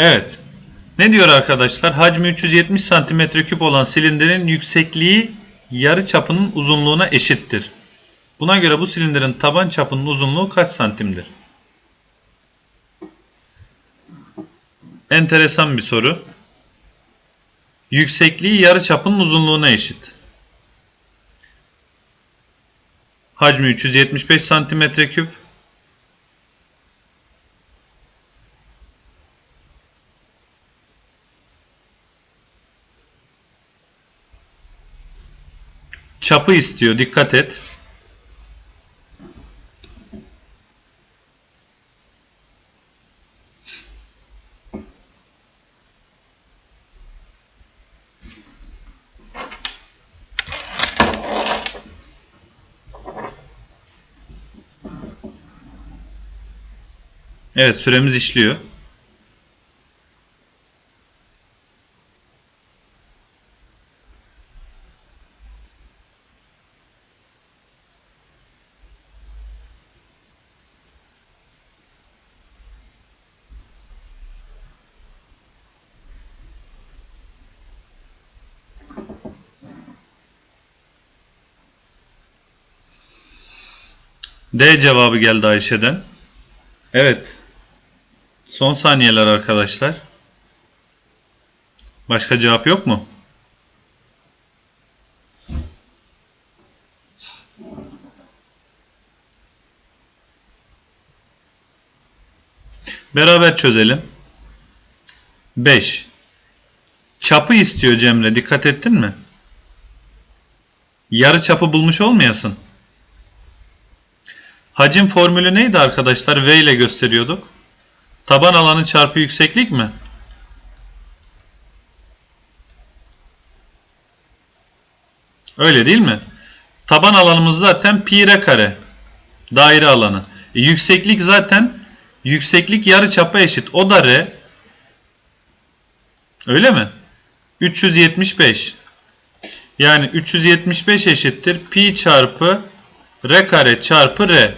Evet. Ne diyor arkadaşlar? Hacmi 370 cm3 olan silindirin yüksekliği yarı çapının uzunluğuna eşittir. Buna göre bu silindirin taban çapının uzunluğu kaç santimdir? Enteresan bir soru. Yüksekliği yarı çapının uzunluğuna eşit. Hacmi 375 cm3. Çapı istiyor. Dikkat et. Evet süremiz işliyor. D cevabı geldi Ayşe'den. Evet. Son saniyeler arkadaşlar. Başka cevap yok mu? Beraber çözelim. 5. Çapı istiyor Cemre. Dikkat ettin mi? Yarı çapı bulmuş olmayasın. Hacim formülü neydi arkadaşlar? V ile gösteriyorduk. Taban alanı çarpı yükseklik mi? Öyle değil mi? Taban alanımız zaten pi r kare. Daire alanı. E, yükseklik zaten yükseklik yarı çapa eşit. O da r. Öyle mi? 375. Yani 375 eşittir pi çarpı r kare çarpı r.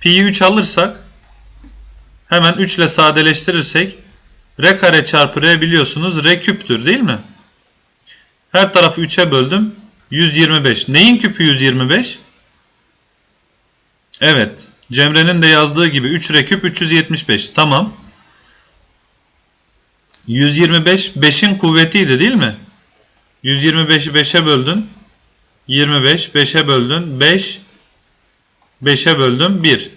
Pi'yi 3 alırsak hemen 3 ile sadeleştirirsek r kare çarpı r biliyorsunuz r küptür değil mi? Her tarafı 3'e böldüm. 125. Neyin küpü 125? Evet. Cemre'nin de yazdığı gibi 3 r küp 375. Tamam. 125 5'in kuvvetiydi değil mi? 125'i 5'e böldün. 25 5'e böldün. 5 5'e böldüm 1.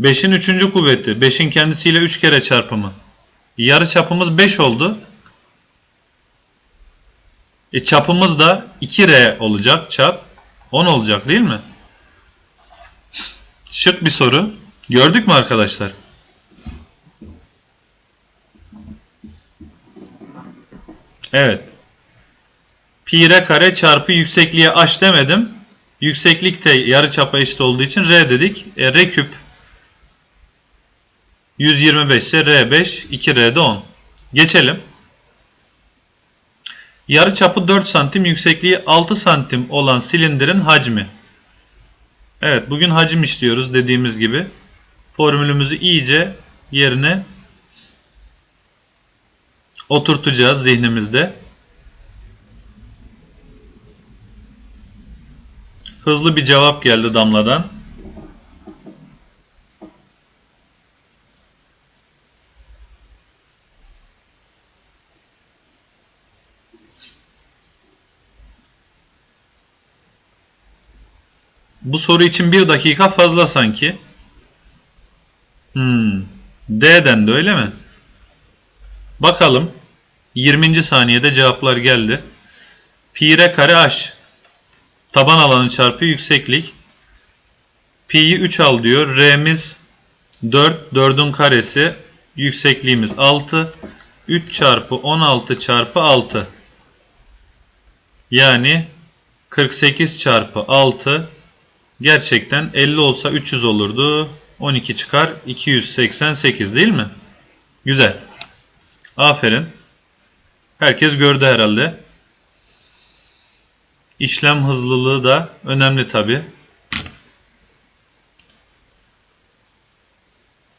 5'in 3. kuvveti. 5'in kendisiyle 3 kere çarpımı. Yarı çapımız 5 oldu. E çapımız da 2R olacak çap. 10 olacak değil mi? Şık bir soru. Gördük mü arkadaşlar? Evet. Pi r kare çarpı yüksekliğe h demedim. Yükseklik de yarı çapa eşit olduğu için r dedik. E, r küp 125 ise r5 2r de 10. Geçelim. Yarı çapı 4 santim yüksekliği 6 santim olan silindirin hacmi. Evet bugün hacim işliyoruz dediğimiz gibi. Formülümüzü iyice yerine oturtacağız zihnimizde. Hızlı bir cevap geldi Damla'dan. Bu soru için bir dakika fazla sanki. Hmm. D'den de öyle mi? Bakalım. 20. saniyede cevaplar geldi. Pi r kare h. Taban alanı çarpı yükseklik. Pi'yi 3 al diyor. R'miz 4. 4'ün karesi. Yüksekliğimiz 6. 3 çarpı 16 çarpı 6. Yani 48 çarpı 6 gerçekten 50 olsa 300 olurdu. 12 çıkar 288 değil mi? Güzel. Aferin. Herkes gördü herhalde. İşlem hızlılığı da önemli tabi.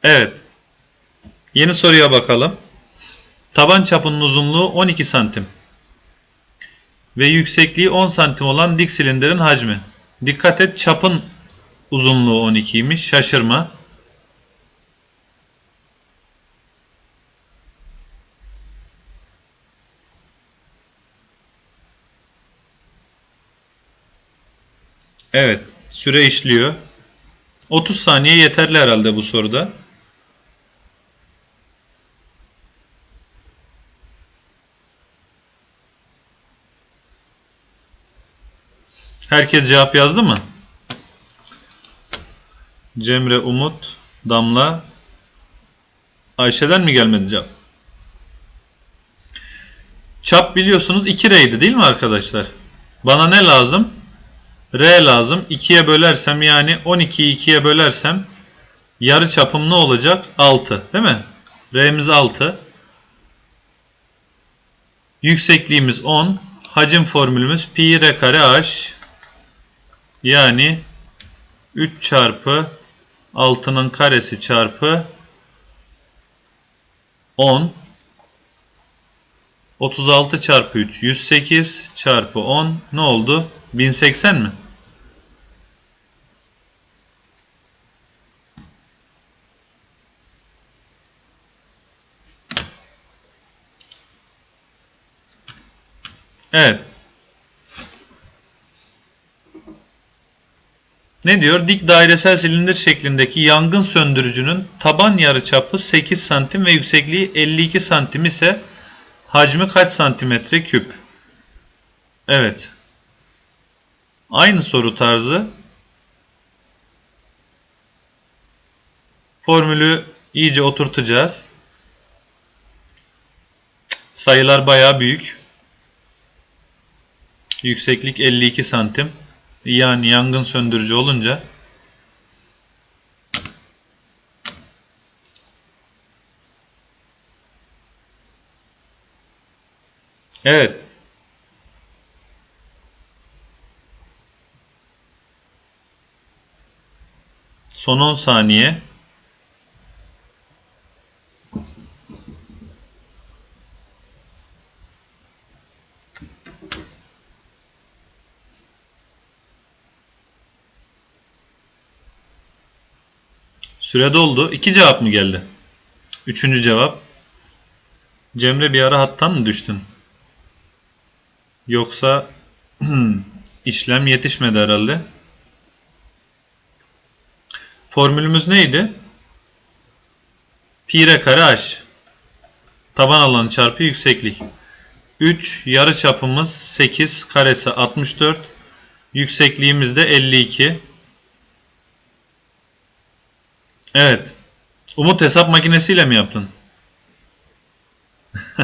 Evet. Yeni soruya bakalım. Taban çapının uzunluğu 12 santim ve yüksekliği 10 santim olan dik silindirin hacmi. Dikkat et çapın uzunluğu 12'ymiş. Şaşırma. Evet. Süre işliyor. 30 saniye yeterli herhalde bu soruda. Herkes cevap yazdı mı? Cemre, Umut, Damla, Ayşe'den mi gelmedi cevap? Çap biliyorsunuz 2 R'ydi değil mi arkadaşlar? Bana ne lazım? R lazım. 2'ye bölersem yani 12'yi 2'ye bölersem yarı çapım ne olacak? 6 değil mi? R'miz 6. Yüksekliğimiz 10. Hacim formülümüz pi r kare h yani 3 çarpı 6'nın karesi çarpı 10 36 çarpı 3 108 çarpı 10 ne oldu? 1080 mi? Evet. Ne diyor? Dik dairesel silindir şeklindeki yangın söndürücünün taban yarıçapı 8 santim ve yüksekliği 52 santim ise hacmi kaç santimetre küp? Evet. Aynı soru tarzı. Formülü iyice oturtacağız. Sayılar bayağı büyük. Yükseklik 52 santim. Yani yangın söndürücü olunca Evet. Son 10 saniye. Süre doldu. İki cevap mı geldi? Üçüncü cevap. Cemre bir ara hattan mı düştün? Yoksa işlem yetişmedi herhalde. Formülümüz neydi? Pi r kare h. Taban alanı çarpı yükseklik. 3 yarı çapımız 8 karesi 64. Yüksekliğimiz de 52. Evet. Umut hesap makinesiyle mi yaptın?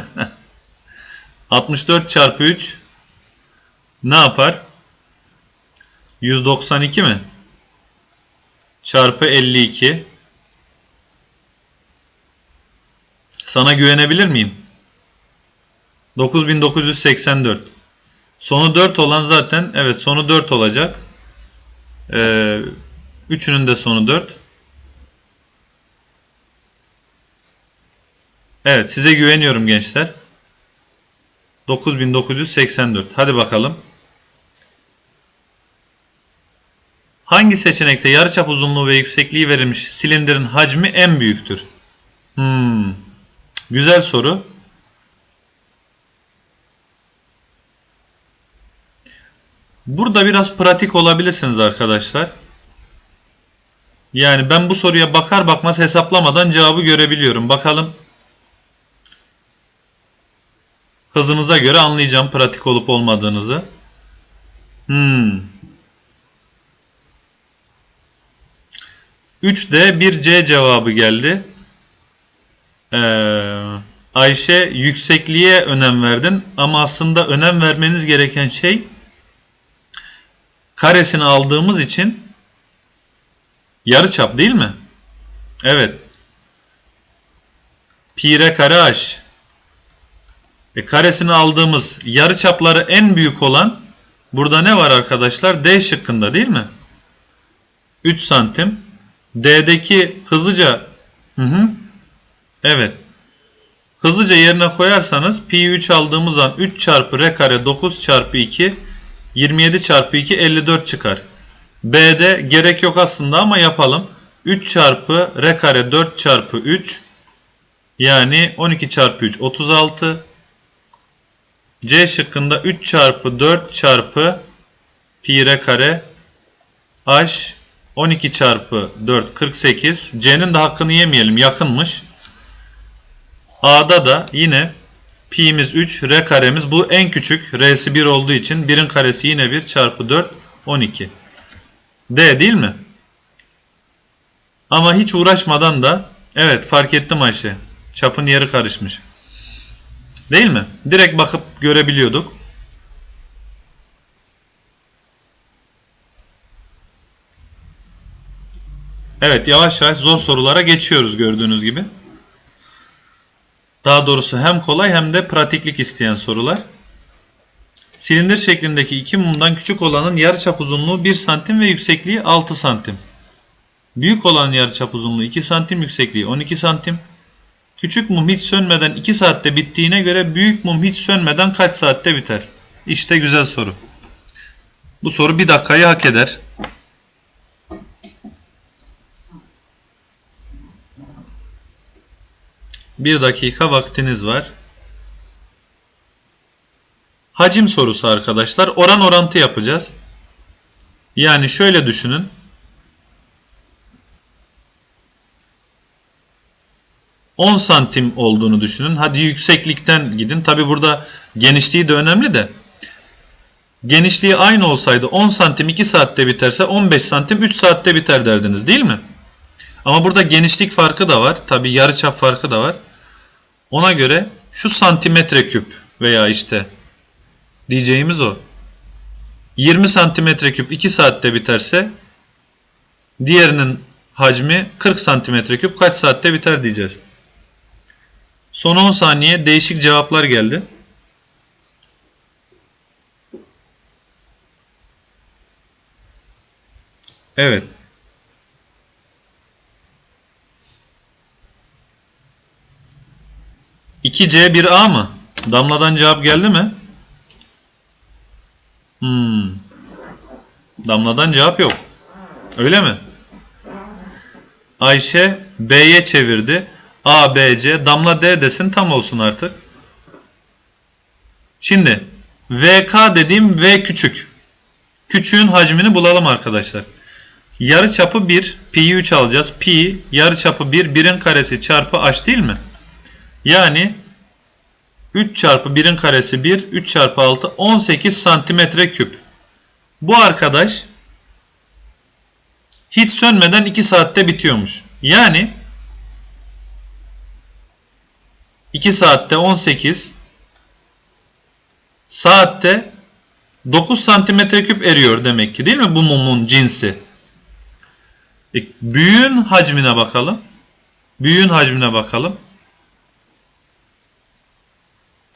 64 çarpı 3 ne yapar? 192 mi? Çarpı 52. Sana güvenebilir miyim? 9984. Sonu 4 olan zaten evet sonu 4 olacak. Ee, üçünün de sonu 4. Evet size güveniyorum gençler. 9984. Hadi bakalım. Hangi seçenekte yarıçap uzunluğu ve yüksekliği verilmiş silindirin hacmi en büyüktür? Hmm. Güzel soru. Burada biraz pratik olabilirsiniz arkadaşlar. Yani ben bu soruya bakar bakmaz hesaplamadan cevabı görebiliyorum. Bakalım hızınıza göre anlayacağım pratik olup olmadığınızı. Hmm. 3D 1C cevabı geldi. Ee, Ayşe yüksekliğe önem verdin ama aslında önem vermeniz gereken şey karesini aldığımız için yarıçap değil mi? Evet. Pi r kare h. E, karesini aldığımız yarıçapları en büyük olan burada ne var arkadaşlar? D şıkkında değil mi? 3 santim. D'deki hızlıca hı hı, Evet. Hızlıca yerine koyarsanız pi 3 aldığımız an 3 çarpı r kare 9 çarpı 2 27 çarpı 2 54 çıkar. B'de gerek yok aslında ama yapalım. 3 çarpı r kare 4 çarpı 3 yani 12 çarpı 3 36. C şıkkında 3 çarpı 4 çarpı pi r kare h 12 çarpı 4 48. C'nin de hakkını yemeyelim yakınmış. A'da da yine pi'miz 3 r karemiz bu en küçük r'si 1 olduğu için 1'in karesi yine 1 çarpı 4 12. D değil mi? Ama hiç uğraşmadan da evet fark ettim Ayşe. Çapın yeri karışmış. Değil mi? Direkt bakıp görebiliyorduk. Evet yavaş yavaş zor sorulara geçiyoruz gördüğünüz gibi. Daha doğrusu hem kolay hem de pratiklik isteyen sorular. Silindir şeklindeki iki mumdan küçük olanın yarıçap uzunluğu 1 santim ve yüksekliği 6 santim. Büyük olanın yarıçap uzunluğu 2 santim, yüksekliği 12 santim. Küçük mum hiç sönmeden 2 saatte bittiğine göre büyük mum hiç sönmeden kaç saatte biter? İşte güzel soru. Bu soru bir dakikayı hak eder. Bir dakika vaktiniz var. Hacim sorusu arkadaşlar. Oran orantı yapacağız. Yani şöyle düşünün. ...10 santim olduğunu düşünün. Hadi yükseklikten gidin. Tabi burada genişliği de önemli de. Genişliği aynı olsaydı 10 santim 2 saatte biterse 15 santim 3 saatte biter derdiniz değil mi? Ama burada genişlik farkı da var. Tabi yarıçap farkı da var. Ona göre şu santimetre küp veya işte diyeceğimiz o. 20 santimetre küp 2 saatte biterse diğerinin hacmi 40 santimetre küp kaç saatte biter diyeceğiz. Son 10 saniye değişik cevaplar geldi. Evet. İki C bir A mı? Damladan cevap geldi mi? Hmm. Damladan cevap yok. Öyle mi? Ayşe B'ye çevirdi. A, B, C. Damla D desin tam olsun artık. Şimdi VK dediğim V küçük. Küçüğün hacmini bulalım arkadaşlar. Yarı çapı 1. Pi'yi 3 alacağız. Pi yarı çapı 1. 1'in karesi çarpı h değil mi? Yani 3 çarpı 1'in karesi 1. 3 çarpı 6 18 santimetre küp. Bu arkadaş hiç sönmeden 2 saatte bitiyormuş. Yani 2 saatte 18 saatte 9 santimetre küp eriyor demek ki değil mi bu mumun cinsi? E, büyüğün hacmine bakalım. Büyüğün hacmine bakalım.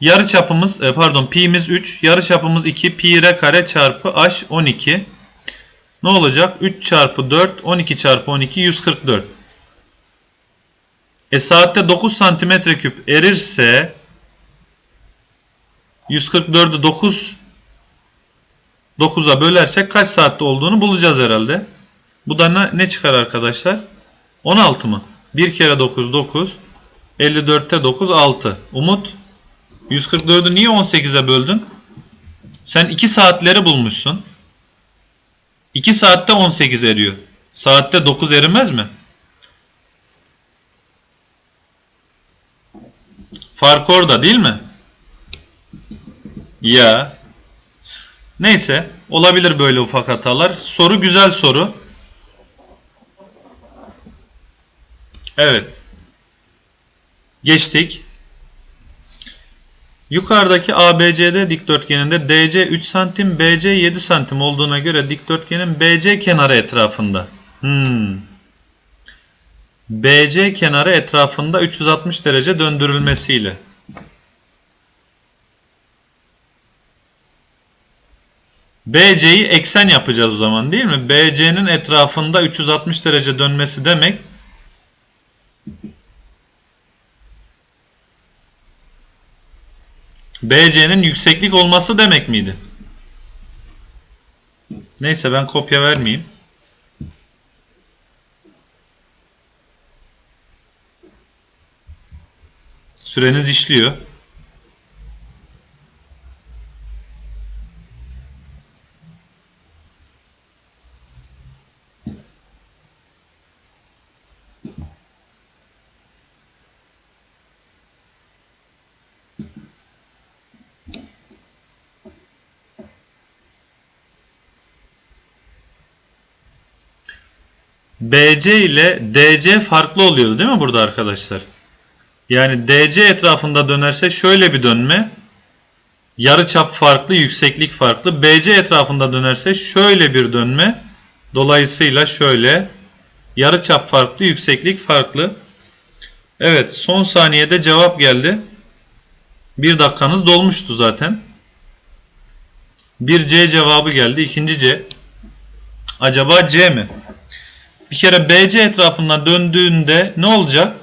Yarı çapımız e, pardon pi'miz 3. Yarı çapımız 2. Pi r kare çarpı h 12. Ne olacak? 3 çarpı 4 12 çarpı 12 144. E saatte 9 santimetre küp erirse 144'ü 9 9'a bölersek kaç saatte olduğunu bulacağız herhalde. Bu da ne, ne çıkar arkadaşlar? 16 mı? 1 kere 9 9. 54'te 9 6. Umut 144'ü niye 18'e böldün? Sen 2 saatleri bulmuşsun. 2 saatte 18 eriyor. Saatte 9 erimez mi? Fark orada değil mi? Ya. Neyse. Olabilir böyle ufak hatalar. Soru güzel soru. Evet. Geçtik. Yukarıdaki ABCD dikdörtgeninde DC 3 santim, BC 7 santim olduğuna göre dikdörtgenin BC kenarı etrafında. Hmm. BC kenarı etrafında 360 derece döndürülmesiyle. BC'yi eksen yapacağız o zaman değil mi? BC'nin etrafında 360 derece dönmesi demek BC'nin yükseklik olması demek miydi? Neyse ben kopya vermeyeyim. Süreniz işliyor. BC ile DC farklı oluyordu değil mi burada arkadaşlar? Yani DC etrafında dönerse şöyle bir dönme. Yarıçap farklı, yükseklik farklı. BC etrafında dönerse şöyle bir dönme. Dolayısıyla şöyle. Yarıçap farklı, yükseklik farklı. Evet son saniyede cevap geldi. Bir dakikanız dolmuştu zaten. Bir C cevabı geldi. ikinci C. Acaba C mi? Bir kere BC etrafından döndüğünde ne olacak?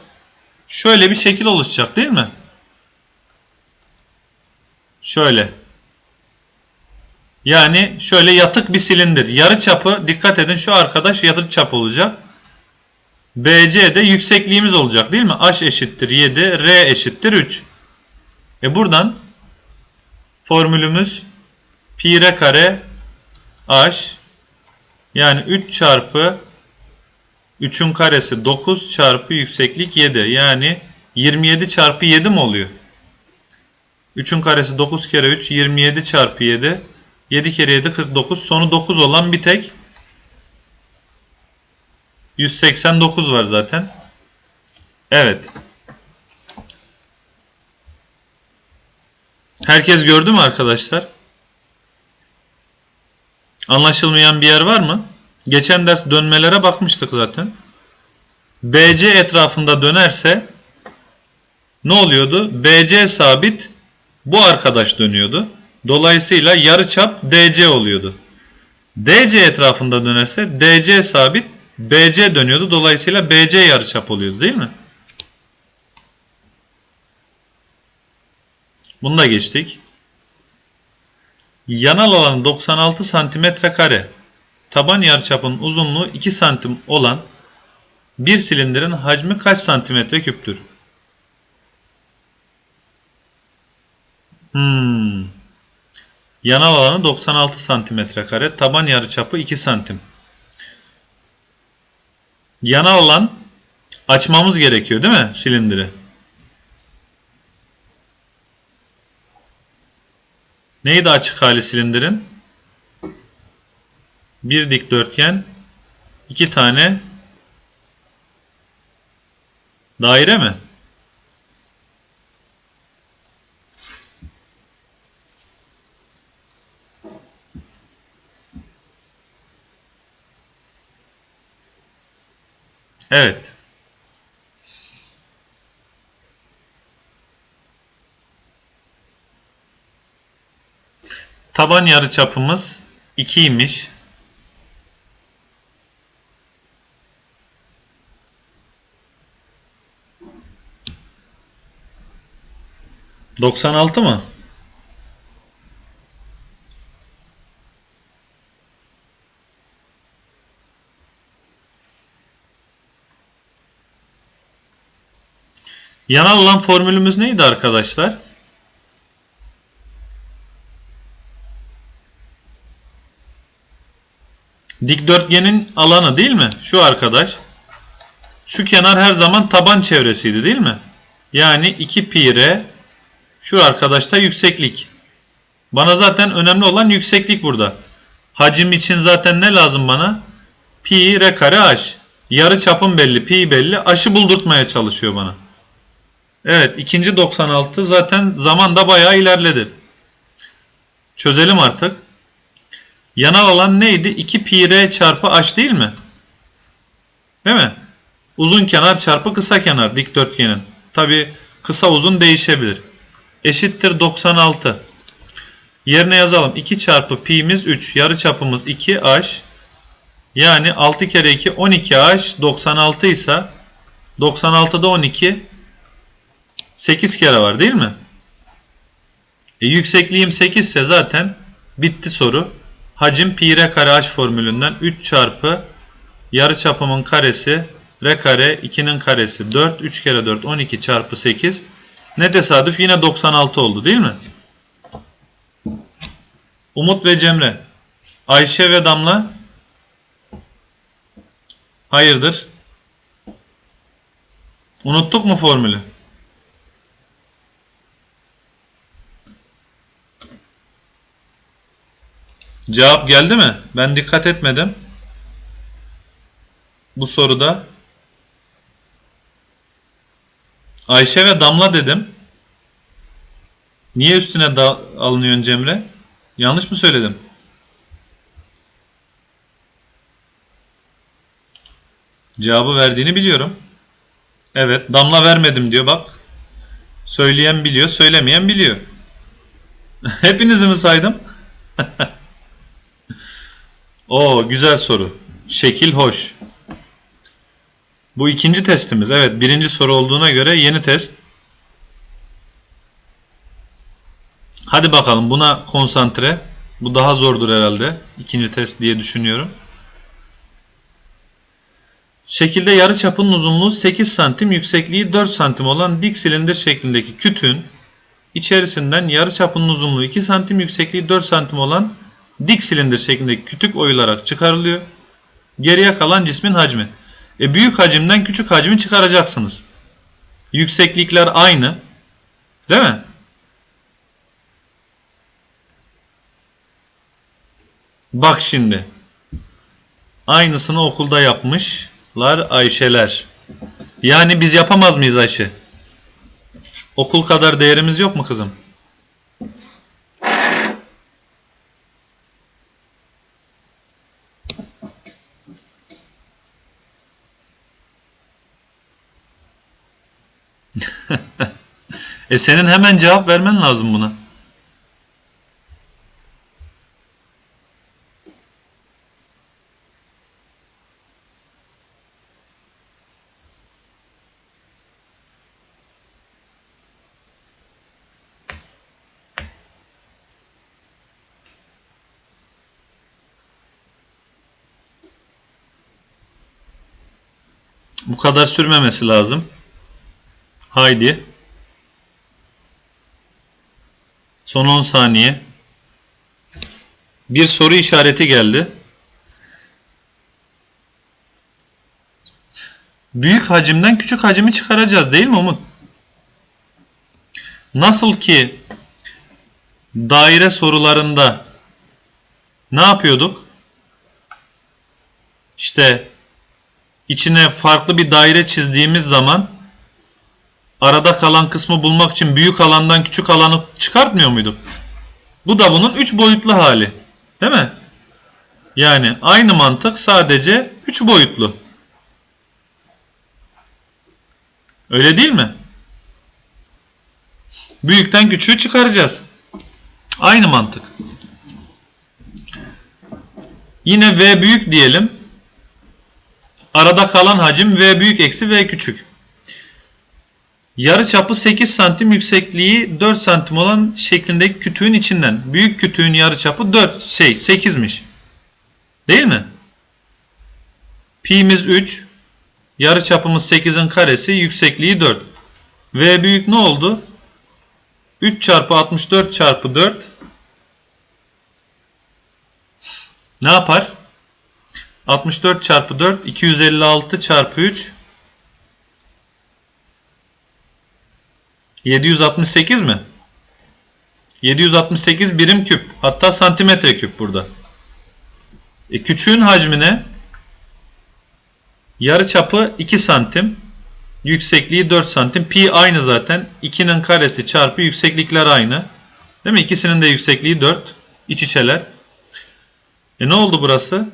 Şöyle bir şekil oluşacak değil mi? Şöyle. Yani şöyle yatık bir silindir. Yarı çapı dikkat edin şu arkadaş yatık çap olacak. BC de yüksekliğimiz olacak değil mi? H eşittir 7, R eşittir 3. E buradan formülümüz pi r kare H yani 3 çarpı 3'ün karesi 9 çarpı yükseklik 7. Yani 27 çarpı 7 mi oluyor? 3'ün karesi 9 kere 3 27 çarpı 7. 7 kere 7 49. Sonu 9 olan bir tek 189 var zaten. Evet. Herkes gördü mü arkadaşlar? Anlaşılmayan bir yer var mı? Geçen ders dönmelere bakmıştık zaten. BC etrafında dönerse ne oluyordu? BC sabit bu arkadaş dönüyordu. Dolayısıyla yarıçap DC oluyordu. DC etrafında dönerse DC sabit BC dönüyordu. Dolayısıyla BC yarıçap oluyordu değil mi? Bunu da geçtik. Yanal alanı 96 santimetre kare. Taban yarıçapının uzunluğu 2 santim olan bir silindirin hacmi kaç santimetre küptür? Hmm. Yanal alanı 96 santimetre kare. Taban yarıçapı 2 santim. Yanal alan açmamız gerekiyor değil mi silindiri? Neydi açık hali silindirin? Bir dikdörtgen, iki tane Daire mi? Evet. Taban yarı çapımız 2 imiş. 96 mı? Yanal alan formülümüz neydi arkadaşlar? Dikdörtgenin alanı değil mi? Şu arkadaş. Şu kenar her zaman taban çevresiydi değil mi? Yani 2 pi r şu arkadaşta yükseklik. Bana zaten önemli olan yükseklik burada. Hacim için zaten ne lazım bana? Pi r kare h. Yarı çapım belli, pi belli. Aşı buldurtmaya çalışıyor bana. Evet ikinci 96 zaten zaman da bayağı ilerledi. Çözelim artık. Yanal alan neydi? 2 pi r çarpı h değil mi? Değil mi? Uzun kenar çarpı kısa kenar dikdörtgenin. Tabi kısa uzun değişebilir. Eşittir 96. Yerine yazalım. 2 çarpı pi'miz 3. Yarı çapımız 2 h. Yani 6 kere 2 12 h. 96 ise 96'da 12 8 kere var değil mi? E, yüksekliğim 8 ise zaten bitti soru. Hacim pi r kare h formülünden 3 çarpı yarıçapımın karesi r kare 2'nin karesi 4 3 kere 4 12 çarpı 8 ne tesadüf yine 96 oldu değil mi? Umut ve Cemre Ayşe ve Damla Hayırdır? Unuttuk mu formülü? Cevap geldi mi? Ben dikkat etmedim. Bu soruda Ayşe ve Damla dedim. Niye üstüne da alınıyorsun Cemre? Yanlış mı söyledim? Cevabı verdiğini biliyorum. Evet, Damla vermedim diyor bak. Söyleyen biliyor, söylemeyen biliyor. Hepinizi mi saydım? Oo, güzel soru. Şekil hoş. Bu ikinci testimiz. Evet, birinci soru olduğuna göre yeni test. Hadi bakalım buna konsantre. Bu daha zordur herhalde. İkinci test diye düşünüyorum. Şekilde yarıçapının uzunluğu 8 santim, yüksekliği 4 santim olan dik silindir şeklindeki kütüğün içerisinden yarıçapının uzunluğu 2 santim, yüksekliği 4 santim olan dik silindir şeklindeki kütük oyularak çıkarılıyor. Geriye kalan cismin hacmi. E büyük hacimden küçük hacmi çıkaracaksınız. Yükseklikler aynı. Değil mi? Bak şimdi. Aynısını okulda yapmışlar Ayşeler. Yani biz yapamaz mıyız Ayşe? Okul kadar değerimiz yok mu kızım? E senin hemen cevap vermen lazım buna. Bu kadar sürmemesi lazım. Haydi. Son 10 saniye. Bir soru işareti geldi. Büyük hacimden küçük hacimi çıkaracağız değil mi Umut? Nasıl ki daire sorularında ne yapıyorduk? İşte içine farklı bir daire çizdiğimiz zaman arada kalan kısmı bulmak için büyük alandan küçük alanı çıkartmıyor muyduk? Bu da bunun 3 boyutlu hali. Değil mi? Yani aynı mantık sadece 3 boyutlu. Öyle değil mi? Büyükten küçüğü çıkaracağız. Aynı mantık. Yine V büyük diyelim. Arada kalan hacim V büyük eksi V küçük. Yarı çapı 8 santim yüksekliği 4 santim olan şeklindeki kütüğün içinden. Büyük kütüğün yarı çapı 4 şey 8'miş. Değil mi? Pi'miz 3. Yarı çapımız 8'in karesi yüksekliği 4. V büyük ne oldu? 3 çarpı 64 çarpı 4 ne yapar? 64 çarpı 4 256 çarpı 3 768 mi? 768 birim küp. Hatta santimetre küp burada. E, küçüğün hacmine yarı çapı 2 santim. Yüksekliği 4 santim. Pi aynı zaten. 2'nin karesi çarpı yükseklikler aynı. Değil mi? İkisinin de yüksekliği 4. İç içeler. E ne oldu burası?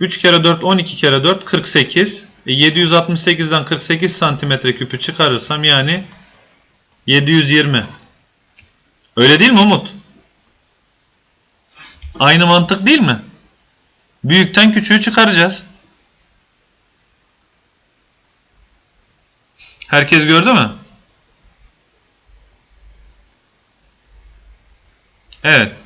3 kere 4 12 kere 4 48. E 768'den 48 santimetre küpü çıkarırsam yani 720. Öyle değil mi Umut? Aynı mantık değil mi? Büyükten küçüğü çıkaracağız. Herkes gördü mü? Evet.